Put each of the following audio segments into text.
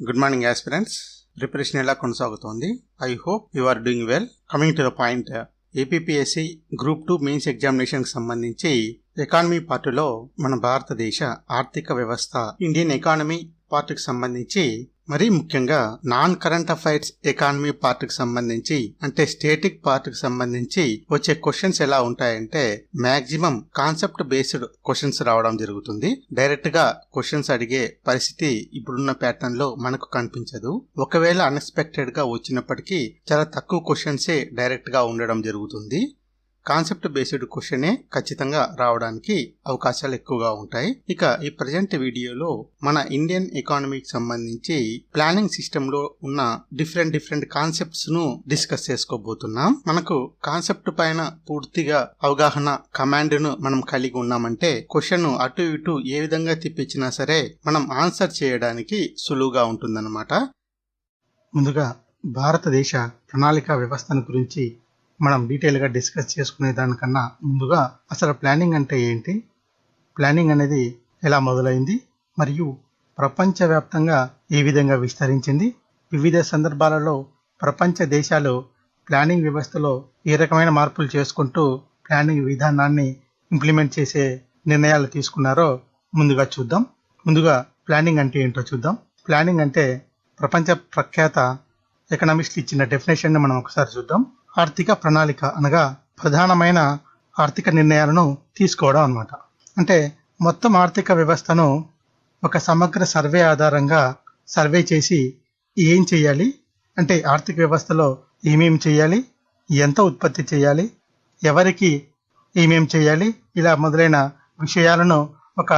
Good morning aspirants preparation ఎలా కొనసాగుతోంది? I hope you are doing well coming to the point APSC group two mains ఎగ్జామినేషన్కి సంబంధించి economy పార్టులో మన భారతదేశ ఆర్థిక వ్యవస్థ ఇండియన్ ఎకానమీ పార్ట్కి సంబంధించి మరీ ముఖ్యంగా నాన్ కరెంట్ అఫైర్స్ ఎకానమీ పార్ట్కి సంబంధించి అంటే స్టేటిక్ పార్ట్కి సంబంధించి వచ్చే క్వశ్చన్స్ ఎలా ఉంటాయంటే మాక్సిమం కాన్సెప్ట్ బేస్డ్ క్వశ్చన్స్ రావడం జరుగుతుంది. డైరెక్ట్గా క్వశ్చన్స్ అడిగే పరిస్థితి ఇప్పుడున్న ప్యాటర్న్లో మనకు కనిపించదు. ఒకవేళ అన్ఎక్స్పెక్టెడ్గా వచ్చినప్పటికీ చాలా తక్కువ క్వశ్చన్సే డైరెక్ట్గా ఉండడం జరుగుతుంది. కాన్సెప్ట్ బేస్డ్ క్వశ్చనే ఖచ్చితంగా రావడానికి అవకాశాలు ఎక్కువగా ఉంటాయి. ఇక ఈ ప్రజెంట్ వీడియోలో మన ఇండియన్ ఎకానమీకి సంబంధించి ప్లానింగ్ సిస్టమ్లో ఉన్న డిఫరెంట్ డిఫరెంట్ కాన్సెప్ట్స్ను డిస్కస్ చేసుకోబోతున్నాం. మనకు కాన్సెప్ట్ పైన పూర్తిగా అవగాహన కమాండ్ను మనం కలిగి ఉన్నామంటే క్వశ్చన్ అటు ఇటు ఏ విధంగా తిప్పించినా సరే మనం ఆన్సర్ చేయడానికి సులువుగా ఉంటుందన్నమాట. ముందుగా భారతదేశ ప్రణాళిక వ్యవస్థను గురించి మనం డీటెయిల్గా డిస్కస్ చేసుకునే దానికన్నా ముందుగా అసలు ప్లానింగ్ అంటే ఏంటి? ప్లానింగ్ అనేది ఎలా మొదలైంది? మరియు ప్రపంచవ్యాప్తంగా ఏ విధంగా విస్తరించింది? వివిధ సందర్భాలలో ప్రపంచ దేశాలు ప్లానింగ్ వ్యవస్థలో ఏ రకమైన మార్పులు చేసుకుంటూ ప్లానింగ్ విధానాన్ని ఇంప్లిమెంట్ చేసే నిర్ణయాలు తీసుకున్నారో ముందుగా చూద్దాం. ముందుగా ప్లానింగ్ అంటే ఏంటో చూద్దాం. ప్లానింగ్ అంటే ప్రపంచ ప్రఖ్యాత ఎకనామిస్ట్లు ఇచ్చిన డెఫినేషన్ని మనం ఒకసారి చూద్దాం. ఆర్థిక ప్రణాళిక అనగా ప్రధానమైన ఆర్థిక నిర్ణయాలను తీసుకోవడం అన్నమాట. అంటే మొత్తం ఆర్థిక వ్యవస్థను ఒక సమగ్ర సర్వే ఆధారంగా సర్వే చేసి ఏం చేయాలి? అంటే ఆర్థిక వ్యవస్థలో ఏమేమి చేయాలి? ఎంత ఉత్పత్తి చేయాలి? ఎవరికి ఏమేం చేయాలి? ఇలా మొదలైన విషయాలను ఒక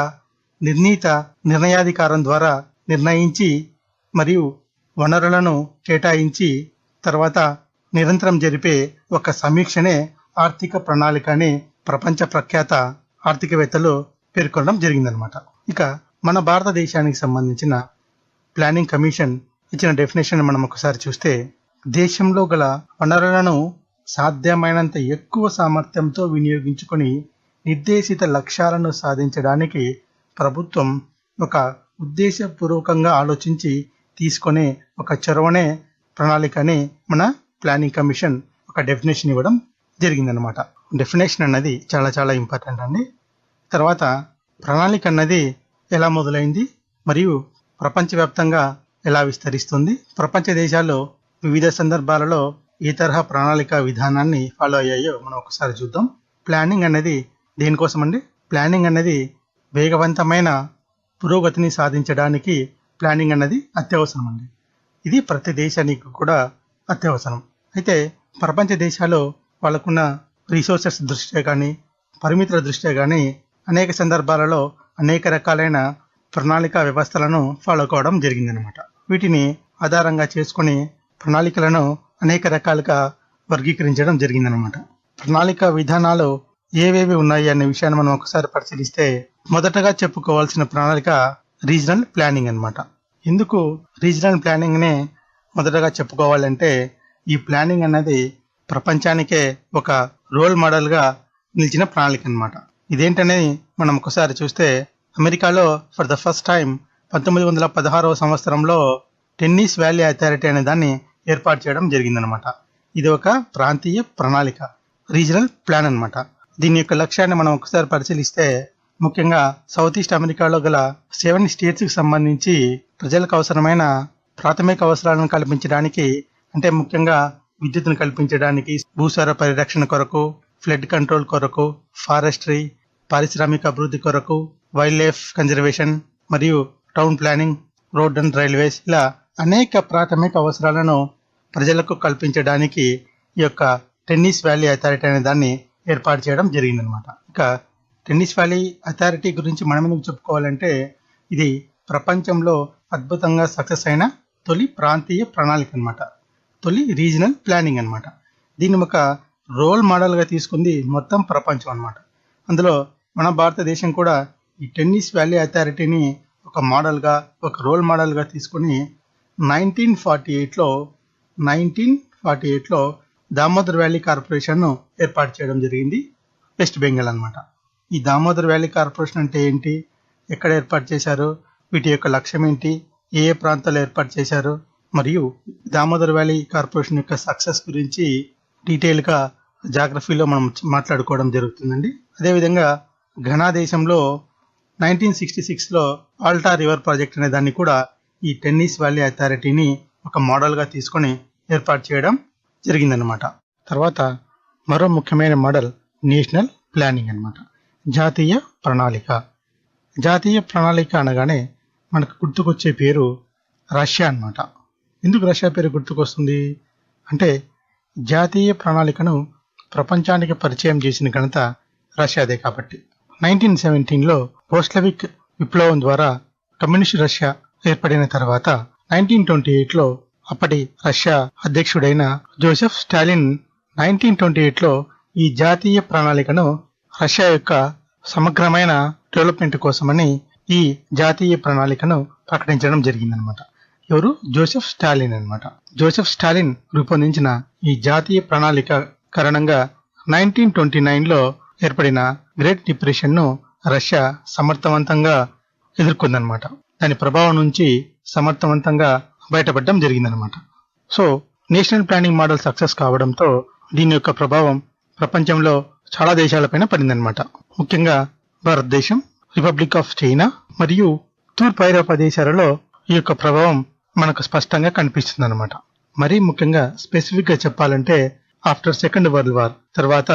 నిర్ణీత నిర్ణయాధికారం ద్వారా నిర్ణయించి మరియు వనరులను కేటాయించి తర్వాత నిరంతరం జరిపే ఒక సమీక్షనే ఆర్థిక ప్రణాళిక అని ప్రపంచ ప్రఖ్యాత ఆర్థికవేత్తలు పేర్కొనడం జరిగిందనమాట ఇక మన భారతదేశానికి సంబంధించిన ప్లానింగ్ కమిషన్ ఇచ్చిన డెఫినేషన్ మనం ఒకసారి చూస్తే దేశంలో గల వనరులను సాధ్యమైనంత ఎక్కువ సామర్థ్యంతో వినియోగించుకొని నిర్దేశిత లక్ష్యాలను సాధించడానికి ప్రభుత్వం ఒక ఉద్దేశపూర్వకంగా ఆలోచించి తీసుకునే ఒక చొరవనే ప్రణాళికని మన ప్లానింగ్ కమిషన్ ఒక డెఫినేషన్ ఇవ్వడం జరిగిందనమాట డెఫినేషన్ అన్నది చాలా చాలా ఇంపార్టెంట్ అండి. తర్వాత ప్రణాళిక అన్నది ఎలా మొదలైంది మరియు ప్రపంచవ్యాప్తంగా ఎలా విస్తరిస్తుంది? ప్రపంచ దేశాల్లో వివిధ సందర్భాలలో ఈ తరహా ప్రణాళిక విధానాన్ని ఫాలో అయ్యాయో మనం ఒకసారి చూద్దాం. ప్లానింగ్ అనేది దేనికోసం అండి? ప్లానింగ్ అనేది వేగవంతమైన పురోగతిని సాధించడానికి ప్లానింగ్ అన్నది అత్యవసరం అండి. ఇది ప్రతి దేశానికి కూడా అత్యవసరం. అయితే ప్రపంచ దేశాలు వాళ్ళకున్న రిసోర్సెస్ దృష్ట్యా కానీ పరిమితుల దృష్ట్యా కానీ అనేక సందర్భాలలో అనేక రకాలైన ప్రణాళిక వ్యవస్థలను ఫాలో కావడం జరిగిందనమాట వీటిని ఆధారంగా చేసుకొని ప్రణాళికలను అనేక రకాలుగా వర్గీకరించడం జరిగిందనమాట ప్రణాళిక విధానాలు ఏవేవి ఉన్నాయి అనే విషయాన్ని మనం ఒకసారి పరిశీలిస్తే మొదటగా చెప్పుకోవాల్సిన ప్రణాళిక రీజనల్ ప్లానింగ్ అనమాట ఎందుకు రీజనల్ ప్లానింగ్నే మొదటగా చెప్పుకోవాలంటే ఈ ప్లానింగ్ అన్నది ప్రపంచానికే ఒక రోల్ మోడల్గా నిలిచిన ప్రణాళిక అన్నమాట. ఇదేంటనేది మనం ఒకసారి చూస్తే అమెరికాలో ఫర్ ద ఫస్ట్ టైం పంతొమ్మిది వందల పదహారవ సంవత్సరంలో టెన్నిస్ వ్యాలీ అథారిటీ అనే దాన్ని ఏర్పాటు చేయడం జరిగిందనమాట ఇది ఒక ప్రాంతీయ ప్రణాళిక రీజనల్ ప్లాన్ అన్నమాట. దీని యొక్క లక్ష్యాన్ని మనం ఒకసారి పరిశీలిస్తే ముఖ్యంగా సౌత్ ఈస్ట్ అమెరికాలో గల సెవెన్ స్టేట్స్కి సంబంధించి ప్రజలకు అవసరమైన ప్రాథమిక అవసరాలను కల్పించడానికి అంటే ముఖ్యంగా విద్యుత్ను కల్పించడానికి భూసార పరిరక్షణ కొరకు ఫ్లడ్ కంట్రోల్ కొరకు ఫారెస్ట్రీ పారిశ్రామిక అభివృద్ధి కొరకు వైల్డ్ లైఫ్ కన్జర్వేషన్ మరియు town planning road and railways ఇలా అనేక ప్రాథమిక అవసరాలను ప్రజలకు కల్పించడానికి ఈ యొక్క టెన్నిస్ వ్యాలీ అథారిటీ అనే దాన్ని ఏర్పాటు చేయడం జరిగిందనమాట ఇక టెన్నిస్ వ్యాలీ అథారిటీ గురించి మనం ఎందుకు చెప్పుకోవాలంటే ఇది ప్రపంచంలో అద్భుతంగా సక్సెస్ అయిన తొలి ప్రాంతీయ ప్రణాళిక అనమాట తొలి రీజనల్ ప్లానింగ్ అన్నమాట. దీన్ని ఒక రోల్ మోడల్గా తీసుకుంది మొత్తం ప్రపంచం అనమాట అందులో మన భారతదేశం కూడా ఈ టెన్నిస్ వ్యాలీ అథారిటీని ఒక మోడల్గా ఒక రోల్ మోడల్గా తీసుకొని నైన్టీన్ ఫార్టీ ఎయిట్లో నైన్టీన్ ఫార్టీ ఎయిట్లో దామోదర్ వ్యాలీ కార్పొరేషన్ను ఏర్పాటు చేయడం జరిగింది వెస్ట్ బెంగాల్ అన్నమాట. ఈ దామోదర్ వ్యాలీ కార్పొరేషన్ అంటే ఏంటి? ఎక్కడ ఏర్పాటు చేశారు? వీటి యొక్క లక్ష్యం ఏంటి? ఏ ప్రాంతాలు ఏర్పాటు చేశారు? మరియు దామోదర్ వ్యాలీ కార్పొరేషన్ యొక్క సక్సెస్ గురించి డీటెయిల్గా జాగ్రఫీలో మనం మాట్లాడుకోవడం జరుగుతుందండి. అదేవిధంగా ఘనా దేశంలో నైన్టీన్ సిక్స్టీ సిక్స్లో ఆల్టా రివర్ ప్రాజెక్ట్ అనే దాన్ని కూడా ఈ టెన్నిస్ వ్యాలీ అథారిటీని ఒక మోడల్గా తీసుకొని ఏర్పాటు చేయడం జరిగిందనమాట తర్వాత మరో ముఖ్యమైన మోడల్ నేషనల్ ప్లానింగ్ అన్నమాట. జాతీయ ప్రణాళిక. జాతీయ ప్రణాళిక అనగానే మనకు గుర్తుకొచ్చే పేరు రష్యా అన్నమాట. ఎందుకు రష్యా పేరు గుర్తుకొస్తుంది? అంటే జాతీయ ప్రణాళికను ప్రపంచానికి పరిచయం చేసిన ఘనత రష్యాదే కాబట్టి. నైన్టీన్ సెవెంటీన్లో బోస్లవిక్ విప్లవం ద్వారా కమ్యూనిస్ట్ రష్యా ఏర్పడిన తర్వాత నైన్టీన్ ట్వంటీ ఎయిట్లో అప్పటి రష్యా అధ్యక్షుడైన జోసెఫ్ స్టాలిన్ నైన్టీన్ ట్వంటీ ఎయిట్లో ఈ జాతీయ ప్రణాళికను రష్యా యొక్క సమగ్రమైన డెవలప్మెంట్ కోసమని ఈ జాతీయ ప్రణాళికను ప్రకటించడం జరిగిందనమాట. ఎవరు? జోసెఫ్ స్టాలిన్ అన్నమాట జోసెఫ్ స్టాలిన్ రూపొందించిన ఈ జాతీయ ప్రణాళిక కారణంగా నైన్టీన్ ట్వంటీ నైన్లో ఏర్పడిన గ్రేట్ డిప్రెషన్ను రష్యా సమర్థవంతంగా ఎదుర్కొందనమాట. దాని ప్రభావం నుంచి సమర్థవంతంగా బయటపడడం జరిగిందనమాట. So national planning model success కావడంతో దీని యొక్క ప్రభావం ప్రపంచంలో చాలా దేశాలపైన పడిందనమాట. ముఖ్యంగా భారతదేశం రిపబ్లిక్ ఆఫ్ చైనా మరియు తూర్పు ఐరోపా దేశాలలో ఈ యొక్క ప్రభావం మనకు స్పష్టంగా కనిపిస్తుంది అనమాట మరీ ముఖ్యంగా స్పెసిఫిక్గా చెప్పాలంటే ఆఫ్టర్ సెకండ్ వరల్డ్ వార్ తర్వాత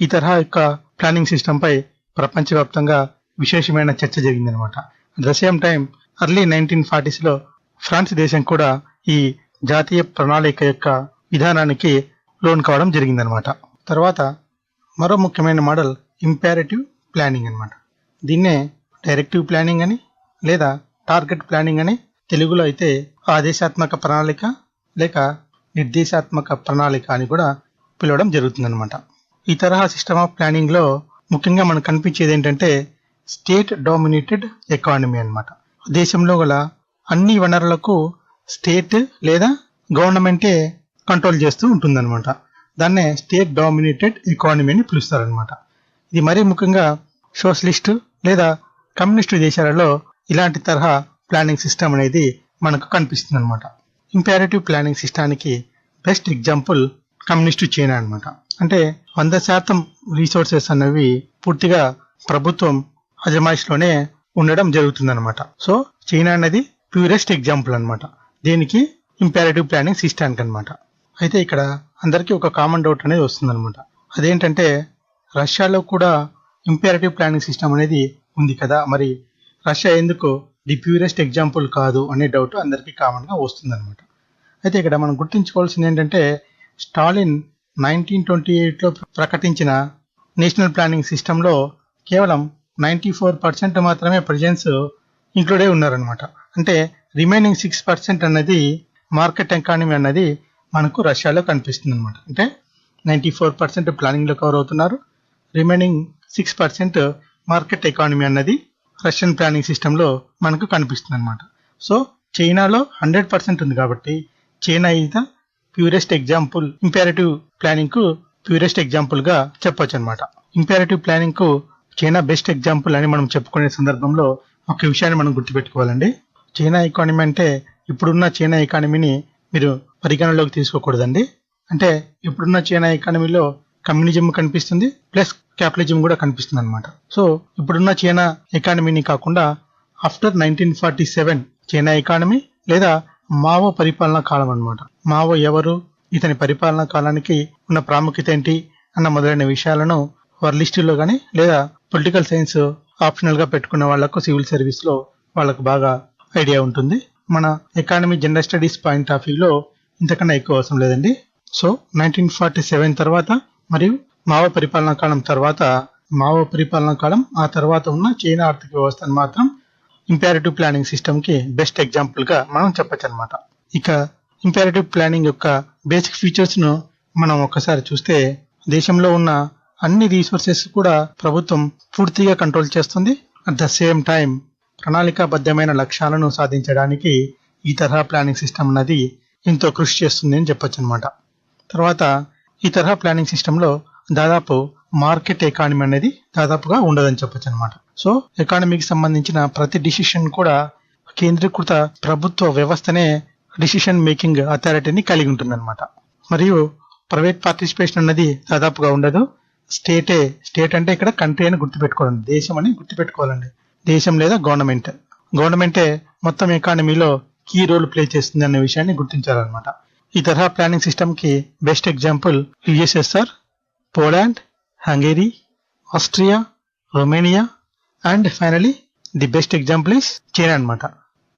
ఈ తరహా యొక్క ప్లానింగ్ సిస్టమ్ పై ప్రపంచవ్యాప్తంగా విశేషమైన చర్చ జరిగిందనమాట at the same time early nineteen ఫార్టీస్లో France దేశం కూడా ఈ జాతీయ ప్రణాళిక యొక్క విధానానికి లోన్ కావడం జరిగిందనమాట తర్వాత మరో ముఖ్యమైన మోడల్ ఇంపారేటివ్ ప్లానింగ్ అన్నమాట. దీన్నే డైరెక్టివ్ ప్లానింగ్ అని లేదా టార్గెట్ ప్లానింగ్ అని తెలుగులో అయితే ఆదేశాత్మక ప్రణాళిక లేక నిర్దేశాత్మక ప్రణాళిక అని కూడా పిలవడం జరుగుతుందనమాట ఈ తరహా సిస్టమ్ ఆఫ్ ప్లానింగ్లో ముఖ్యంగా మనకు కనిపించేది ఏంటంటే స్టేట్ డామినేటెడ్ ఎకానమీ అన్నమాట. దేశంలో గల అన్ని వనరులకు స్టేట్ లేదా గవర్నమెంటే కంట్రోల్ చేస్తూ ఉంటుందన్నమాట. దాన్నే స్టేట్ డామినేటెడ్ ఎకానమీ అని పిలుస్తారనమాట ఇది మరీ ముఖ్యంగా సోషలిస్ట్ లేదా కమ్యూనిస్టు దేశాలలో ఇలాంటి తరహా ప్లానింగ్ సిస్టమ్ అనేది మనకు కనిపిస్తుంది అనమాట ఇంపారేటివ్ ప్లానింగ్ సిస్టానికి బెస్ట్ ఎగ్జాంపుల్ కమ్యూనిస్టు చైనా అనమాట అంటే వంద శాతం రీసోర్సెస్ అన్నవి పూర్తిగా ప్రభుత్వం అజమాయిషిలోనే ఉండడం జరుగుతుందన్నమాట. సో చైనా అనేది ప్యూరెస్ట్ ఎగ్జాంపుల్ అనమాట దీనికి ఇంపారేటివ్ ప్లానింగ్ సిస్టానికి అనమాట అయితే ఇక్కడ అందరికీ ఒక కామన్ డౌట్ అనేది వస్తుందన్నమాట. అదేంటంటే రష్యాలో కూడా ఇంపారేటివ్ ప్లానింగ్ సిస్టమ్ అనేది ఉంది కదా. మరి రష్యా ఎందుకు ది ప్యూరెస్ట్ ఎగ్జాంపుల్ కాదు అనే డౌట్ అందరికీ కామన్గా వస్తుందన్నమాట. అయితే ఇక్కడ మనం గుర్తుంచుకోవాల్సింది ఏంటంటే స్టాలిన్ నైన్టీన్ ట్వంటీ ఎయిట్లో ప్రకటించిన నేషనల్ ప్లానింగ్ సిస్టంలో కేవలం నైంటీ ఫోర్ పర్సెంట్ మాత్రమే ప్రజెన్స్ ఇంక్లూడే ఉన్నారనమాట అంటే రిమైనింగ్ సిక్స్ పర్సెంట్ అన్నది మార్కెట్ ఎకానమీ అన్నది మనకు రష్యాలో కనిపిస్తుంది అనమాట అంటే నైంటీ ఫోర్ పర్సెంట్ ప్లానింగ్లో కవర్ అవుతున్నారు. Remaining six percent market economy అన్నది రష్యన్ ప్లానింగ్ సిస్టంలో మనకు కనిపిస్తుంది అనమాట సో చైనాలో హండ్రెడ్ పర్సెంట్ ఉంది కాబట్టి China is the purest example imperative ప్లానింగ్కు purest ఎగ్జాంపుల్గా చెప్పొచ్చు అనమాట ఇంపారేటివ్ ప్లానింగ్కు చైనా బెస్ట్ ఎగ్జాంపుల్ అని మనం చెప్పుకునే సందర్భంలో ఒక విషయాన్ని మనం గుర్తుపెట్టుకోవాలండి. చైనా ఎకానమీ అంటే ఇప్పుడున్న చైనా ఎకానమీని మీరు పరిగణలోకి తీసుకోకూడదండి. అంటే ఇప్పుడున్న చైనా ఎకానమీలో కమ్యూనిజం కనిపిస్తుంది ప్లస్ క్యాపిటలిజం కూడా కనిపిస్తుంది అనమాట సో ఇప్పుడున్న చైనా ఎకానమీని కాకుండా after nineteen forty seven China economy లేదా మావో పరిపాలనా కాలం అనమాట మావో ఎవరు ఇతని పరిపాలనా కాలానికి ఉన్న ప్రాముఖ్యత ఏంటి అన్న మొదలైన విషయాలను వారి లిస్టులో కానీ లేదా పొలిటికల్ సైన్స్ ఆప్షనల్గా పెట్టుకున్న వాళ్ళకు సివిల్ సర్వీస్లో వాళ్ళకు బాగా ఐడియా ఉంటుంది. మన economy general studies point of వ్యూలో ఇంతకన్నా ఎక్కువ అవసరం లేదండి. సో నైన్టీన్ ఫార్టీ సెవెన్ తర్వాత మరియు మావో పరిపాలనా కాలం తర్వాత మావో పరిపాలనా కాలం ఆ తర్వాత ఉన్న చైనా ఆర్థిక వ్యవస్థను మాత్రం ఇంపారేటివ్ ప్లానింగ్ సిస్టమ్కి బెస్ట్ ఎగ్జాంపుల్గా మనం చెప్పచ్చు అనమాట ఇక ఇంపారేటివ్ ప్లానింగ్ యొక్క బేసిక్ ఫీచర్స్ను మనం ఒక్కసారి చూస్తే దేశంలో ఉన్న అన్ని రీసోర్సెస్ కూడా ప్రభుత్వం పూర్తిగా కంట్రోల్ చేస్తుంది. అట్ ద సేమ్ టైం ప్రణాళికాబద్ధమైన లక్ష్యాలను సాధించడానికి ఈ తరహా ప్లానింగ్ సిస్టమ్ అనేది ఎంతో కృషి చేస్తుంది అని చెప్పొచ్చు అనమాట తర్వాత ఈ తరహా ప్లానింగ్ సిస్టంలో దాదాపు మార్కెట్ ఎకానమీ అనేది దాదాపుగా ఉండదని చెప్పొచ్చు అనమాట సో ఎకానమీకి సంబంధించిన ప్రతి డిసిషన్ కూడా కేంద్రీకృత ప్రభుత్వ వ్యవస్థనే డిసిషన్ మేకింగ్ అథారిటీని కలిగి ఉంటుందన్నమాట. మరియు ప్రైవేట్ పార్టిసిపేషన్ అన్నది దాదాపుగా ఉండదు. స్టేటే స్టేట్ అంటే ఇక్కడ కంట్రీ అని గుర్తుపెట్టుకోవాలండి. దేశం అని గుర్తుపెట్టుకోవాలండి. దేశం లేదా గవర్నమెంట్. గవర్నమెంటే మొత్తం ఎకానమీలో కీ రోల్ ప్లే చేస్తుంది అనే విషయాన్ని గుర్తించాలన్నమాట. ఈ తరహా ప్లానింగ్ సిస్టమ్కి best example USSR Poland Hungary Austria Romania and finally the best example is China అన్నమాట